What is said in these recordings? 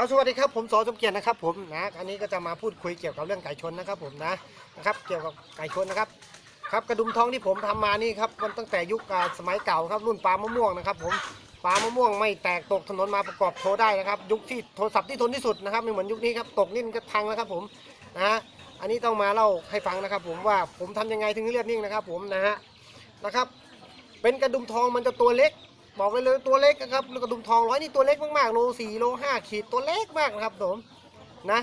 ครับสวัสดีครับผมสอสมเกียรตินะครับผมนะอันนี้ก็จะมาพูดคุยเกี่ยวกับเรื่องไก่ชนนะครับผมนะนะครับเกี่ยวกับไก่ชนนะครับครับกระดุมทองที่ผมทำมานี่ครับมันตั้งแต่ยุคสมัยเก่าครับรุ่นปลามะม่วงนะครับผมปลามะม่วงไม่แตกตกถนนมาประกอบโทรได้นะครับ ยุคที่โทรศัพท์ที่ทนที่สุดนะครับไม่เหมือนยุคนี้ครับตกนิ่นก็พังแล้วครับผมนะฮะอันนี้ต้องมาเล่าให้ฟังนะครับ ผมว่าผมทำยังไงถึงเรียบนิ่งนะครับ ผมนะฮะนะครับ เป็นกระดุมทองมันจะตัวเล็ก บอกเลยเลยตัวเล็กนะครับกระดุมทองร้อยนี่ตัวเล็กมากๆโลสี่โลห้าขีดตัวเล็กมากนะครับผมนะ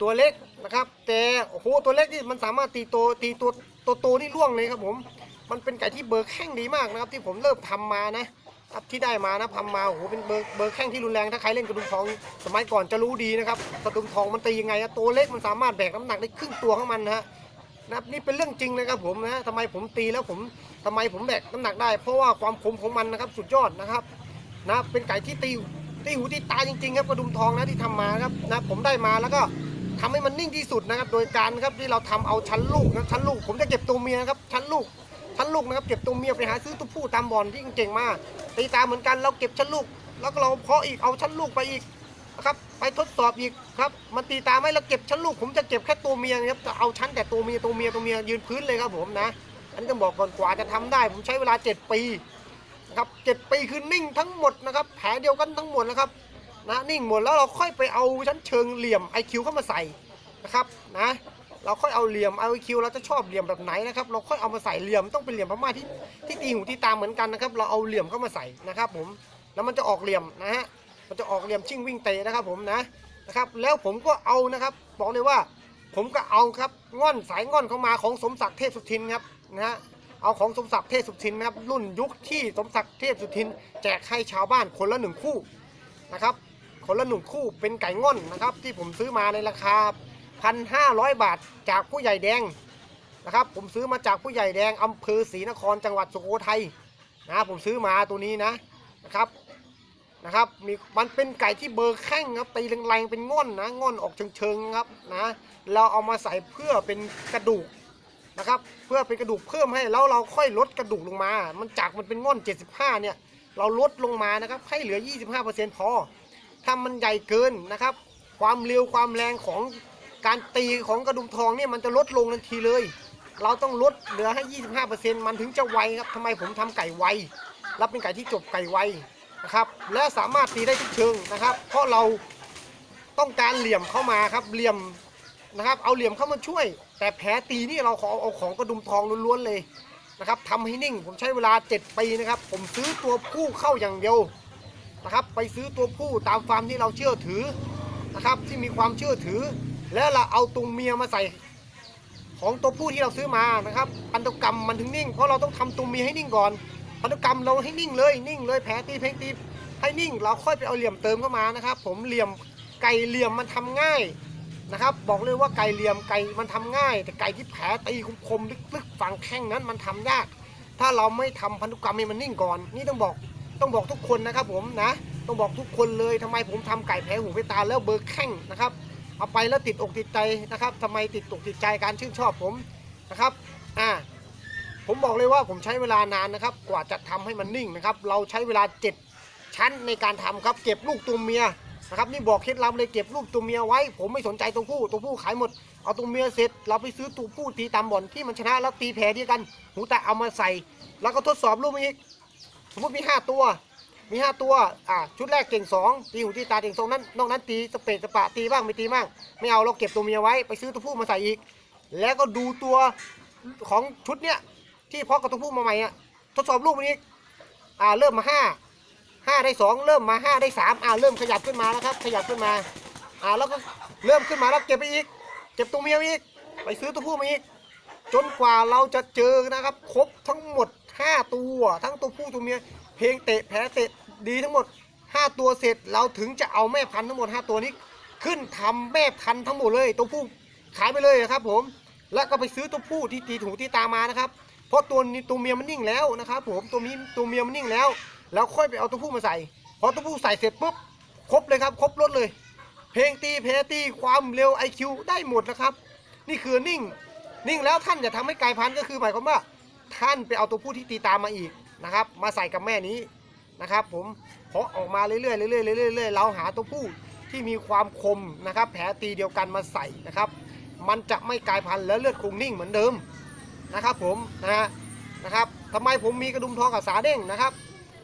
ตัวเล็กนะครับ แต่โอ้โหตัวเล็กนี่มันสามารถตีโตตีตัวตัวโตนี่ล่วงเลยครับผม มันเป็นไก่ที่เบอร์แข้งดีมากนะครับ ที่ผมเริ่มทำมานะครับที่ได้มานะทำมาโอ้โหเป็นเบอร์เบอร์แข้งที่รุนแรงถ้าใครเล่นกระดุมทอง สมัยก่อนจะรู้ดีนะครับกระดุมทองมันตียังไงนะตัวเล็กมันสามารถแบกน้ำหนักได้ครึ่งตัวของมันนะฮะ นะครับนี่เป็นเรื่องจริงนะครับผมนะทำไมผมตีแล้วผมทำไมผมแบกน้ำหนักได้ เพราะว่าความคมของมันนะครับสุดยอดนะครับนะเป็นไก่ที่ตีตีหูตีตาจริงๆครับกระดุมทองนะที่ทำมาครับนะผมได้มาแล้วก็ทำให้มันนิ่งที่สุดนะครับ โดยการครับที่เราทำเอาชั้นลูกนะชั้นลูก ผมจะเก็บตัวเมียครับชั้นลูกชั้นลูกนะครับเก็บตัวเมียไปหาซื้อตัวผู้ตามบอนที่เก่งมาตีตาเหมือนกันเราเก็บชั้นลูก แล้วก็เราเพาะอีกเอาชั้นลูกไปอีกนะครับ ไปทดสอบอีกครับ มันตีตาไหมเราเก็บชั้นลูก ผมจะเก็บแค่ตัวเมียนะครับจะเอาชั้นแต่ตัวเมียตัวเมียตัวเมียยืนพื้นเลยครับผมนะ อันนี้ต้องบอกก่อนกว่าจะทำได้ ผมใช้เวลา 7 ปีนะครับเจ็ดปีคือนิ่งทั้งหมดนะครับ แผลเดียวกันทั้งหมดนะครับนะนิ่งหมดแล้วเราค่อยไปเอาชั้นเชิงเหลี่ยม IQ เข้ามาใส่นะครับนะเราค่อยเอาเหลี่ยม IQ เราจะชอบเหลี่ยมแบบไหนนะครับ เราค่อยเอามาใส่เหลี่ยมต้องเป็นเหลี่ยมพม่าที่ที่ตีหูที่ตามเหมือนกันนะครับ เราเอาเหลี่ยมเข้ามาใส่นะครับ ผมแล้วมันจะออกเหลี่ยมนะฮะ มันจะออกเหลี่ยมชิ่งวิ่งเตะนะครับผมนะนะครับ แล้วผมก็เอานะครับบอกเลยว่า ผมก็เอาครับง่อนสายง่อนเข้ามาของสมศักดิ์เทพสุทินครับนะฮะเอาของสมศักดิ์เทพสุทินนะครับรุ่นยุคที่สมศักดิ์เทพสุทิน แจกให้ชาวบ้านคนละหนึ่งคู่นะครับคนละหนึ่งคู่เป็นไก่ง่อนนะครับ ที่ผมซื้อมาในราคาพันห้าร้อยบาทจากผู้ใหญ่แดงนะครับ ผมซื้อมาจากผู้ใหญ่แดงอำเภอศรีนครจังหวัดสุโขทัยนะผมซื้อมาตัวนี้นะนะครับ นะครับมีมันเป็นไก่ที่เบอร์แข้งครับตีแรงๆเป็นง่อนนะง่อนออกเชิงๆครับนะเราเอามาใส่เพื่อเป็นกระดูกนะครับ เพื่อเป็นกระดูกเพิ่มให้แล้วเราค่อยลดกระดูกลงมา มันจากมันเป็นง่อน 75 เนี่ย เราลดลงมานะครับ ให้เหลือ 25%พอถ้ามันใหญ่เกินนะครับ ความเร็วความแรงของการตีของกระดุมทองเนี่ยมันจะลดลงทันทีเลย เราต้องลดเหลือให้ 25%มันถึงจะไวครับทำไมผมทำไก่ไวรับเป็นไก่ที่จบไก่ไว นะครับ และสามารถตีได้ทุกเชิงนะครับ เพราะเราต้องการเหลี่ยมเข้ามาครับเหลี่ยมนะครับ เอาเหลี่ยมเข้ามาช่วย แต่แผลตีนี่เราขอเอาของกระดุมทองล้วนๆเลยนะครับทำให้นิ่งผมใช้เวลา 7 ปีนะครับ ผมซื้อตัวผู้เข้าอย่างเดียวนะครับ ไปซื้อตัวผู้ตามฟาร์มที่เราเชื่อถือนะครับ ที่มีความเชื่อถือ แล้วเราเอาตัวเมียมาใส่ ของตัวผู้ที่เราซื้อมานะครับพันธุกรรมมันถึงนิ่ง เพราะเราต้องทำตัวเมียให้นิ่งก่อน พันธุกรรมเราให้นิ่งเลยนิ่งเลยแผลตีเพลงตีให้นิ่ง เราค่อยไปเอาเหลี่ยมเติมเข้ามานะครับ ผมเหลี่ยมไก่เหลี่ยมมันทำง่ายนะครับ บอกเลยว่าไก่เหลี่ยมไก่มันทำง่าย แต่ไก่ที่แผลตีคมๆลึกๆฝังแข้งนั้นมันทำยาก ถ้าเราไม่ทำพันธุกรรมให้มันนิ่งก่อน นี่ต้องบอกต้องบอกทุกคนนะครับ ผมนะ ต้องบอกทุกคนเลยทำไมผมทำไก่แผลหูไปตาแล้วเบอร์แข้งนะครับเอาไปแล้วติดอกติดใจนะครับทำไมติดอกติดใจการชื่นชอบผมนะครับ อ่า ผมบอกเลยว่าผมใช้เวลานานนะครับ กว่าจะทำให้มันนิ่งนะครับ เราใช้เวลา 7 ชั้นในการทำครับ เก็บลูกตัวเมียนะครับนี่บอกเคล็ดลับเลยเก็บลูกตัวเมียไว้ ผมไม่สนใจตัวผู้ตัวผู้ขายหมด เอาตัวเมียเสร็จ เราไปซื้อตัวผู้ตีตามบ่อนที่มันชนะแล้วตีแพ้ที่กันหูตาเอามาใส่ แล้วก็ทดสอบลูกอีกสมมติมี 5 ตัวมี 5 ตัวอ่าชุดแรกเก่ง2ตีหูตีตาเก่งสองนั้นนอกนั้นตีสเปรดสปะตีบ้างไม่ตีบ้างไม่เอาเราเก็บตัวเมียไว้ไปซื้อตัวผู้มาใส่อีก แล้วก็ดูตัวของชุดเนี้ย ที่เพาะกับตัวผู้มาใหม่อะทดสอบลูกมันอีกอ่าเริ่มมาห้าห้าได้สองเริ่มมาห้าได้สามอ่าเริ่มขยับขึ้นมาแล้วครับ ขยับขึ้นมาอ่าแล้วก็เริ่มขึ้นมาแล้วเก็บไปอีก เก็บตัวเมียไปอีก ไปซื้อตัวผู้มาอีก จนกว่าเราจะเจอนะครับ ครบทั้งหมด5ตัวทั้งตัวผู้ตัวเมียเพลงเตะแผลเตะดีทั้งหมด5ตัวเสร็จเราถึงจะเอาแม่พันธุ์ทั้งหมด5ตัวนี้ขึ้นทำแม่พันธุ์ทั้งหมดเลยตัวผู้ขายไปเลยครับผม แล้วก็ไปซื้อตัวผู้ที่ตีถูที่ตามานะครับ เพราะตัวนี้ตัวเมียมันนิ่งแล้วนะครับผมตัวนี้ตัวเมียมันนิ่งแล้ว แล้วค่อยไปเอาตัวผู้มาใส่พอตัวผู้ใส่เสร็จปุ๊บครบเลยครับครบรถเลย เพลงตีเพลตีความเร็ว IQ ได้หมดนะครับ นี่คือนิ่ง นิ่งแล้วท่านจะทำให้กลายพันธุ์ก็คือหมายความว่า ท่านไปเอาตัวผู้ที่ตีตามมาอีกนะครับ มาใส่กับแม่นี้นะครับผมเพาะออกมาเรื่อยๆเรื่อยๆเรื่อยๆเรื่อยๆเราหาตัวผู้ที่มีความคมนะครับ แผลตีเดียวกันมาใส่นะครับ มันจะไม่กลายพันธุ์และเลือดคงนิ่งเหมือนเดิม นะครับผมนะฮะนะครับทำไมผมมีกระดุมทองกับสาเด้งนะครับ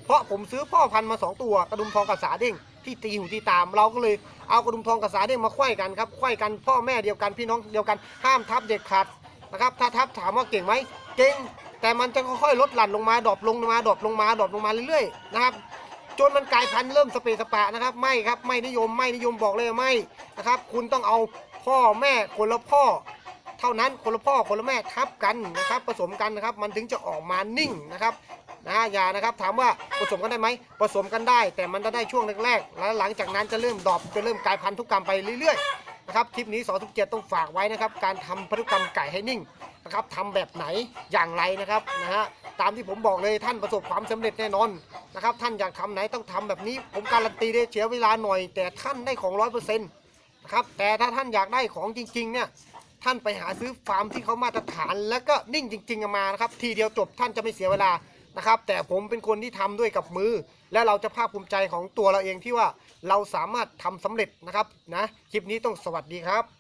เพราะผมซื้อพ่อพันธุ์มาสองตัวกระดุมทองกับสาเด้งที่ตีหูตีตาม เราก็เลยเอากระดุมทองกับสาเด้งมาไขว้กันครับไขว้กันพ่อแม่เดียวกันพี่น้องเดียวกันห้ามทับเด็ดขาดนะครับถ้าทับถามว่าเก่งไหมเก่งแต่มันจะค่อยๆลดหลั่นลงมาดรอปลงมาดรอปลงมาดรอปลงมาเรื่อยๆนะครับจนมันกลายพันธุ์เริ่มสเปรย์สปะนะครับไม่ครับไม่นิยมไม่นิยมบอกเลยไม่นะครับ คุณต้องเอาพ่อแม่คนละพ่อ เท่านั้นคนละพ่อคนละแม่ทับกันนะครับผสมกันนะครับมันถึงจะออกมานิ่งนะครับนะยานะครับถามว่าผสมกันได้ไหมผสมกันได้ แต่มันจะได้ช่วงแรกๆแล้วหลังจากนั้นจะเริ่มดอปจะเริ่มกลายพันธุกรรมไปเรื่อยๆนะครับคลิปนี้สอทุกเจ็ดต้องฝากไว้นะครับ การทำพันธุกรรมไก่ให้นิ่งนะครับทำแบบไหนอย่างไรนะครับนะฮะตามที่ผมบอกเลยท่านประสบความสำเร็จแน่นอนนะครับท่านอยากทำไหนต้องทำแบบนี้ ผมการันตีได้เสียเวลาหน่อย แต่ท่านได้ของร้อยเปอร์เซ็นต์นะครับแต่ถ้าท่านอยากได้ของจริงๆเนี่ย ท่านไปหาซื้อฟาร์มที่เขามาตรฐาน แล้วก็นิ่งจริงๆมานะครับ ทีเดียวจบท่านจะไม่เสียเวลานะครับ แต่ผมเป็นคนที่ทำด้วยกับมือ และเราจะภาคภูมิใจของตัวเราเองที่ว่าเราสามารถทำสำเร็จนะครับนะคลิปนี้ต้องสวัสดีครับ